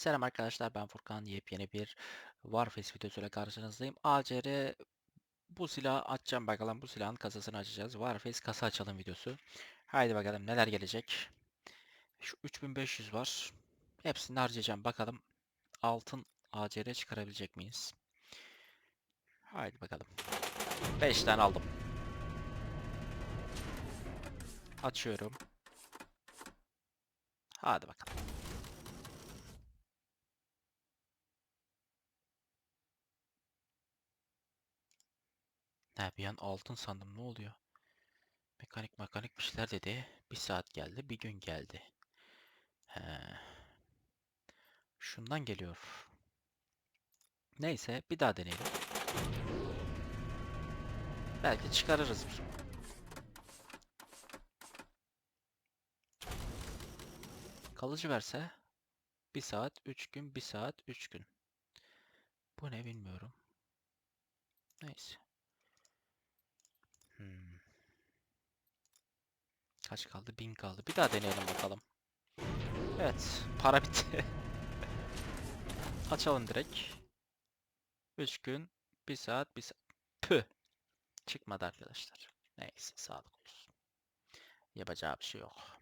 Selam arkadaşlar ben Furkan. Yepyeni bir Warface videosuyla karşınızdayım. ACR bu silahı açacağım bakalım. Bu silahın kasasını açacağız. Warface kasa açalım videosu. Haydi bakalım neler gelecek. Şu 3500 var. Hepsini harcayacağım. Bakalım altın ACR çıkarabilecek miyiz? Haydi bakalım. 5 tane aldım. Açıyorum. Hadi bakalım. Ne bir an altın sandım ne oluyor? Mekanik mekanik bir şeyler dedi. Bir saat geldi, bir gün geldi. He. Şundan geliyor. Neyse bir daha deneyelim. Belki çıkarırız. Kalıcı verse bir saat, üç gün, bir saat, üç gün. Bu ne bilmiyorum. Neyse. Kaç kaldı? Bin kaldı. Bir daha deneyelim bakalım. Evet. Para bitti. Açalım direkt. 3 gün, 1 saat, 1 saat. Püh. Çıkmadı arkadaşlar. Neyse sağlık olsun. Yapacağı bir şey yok.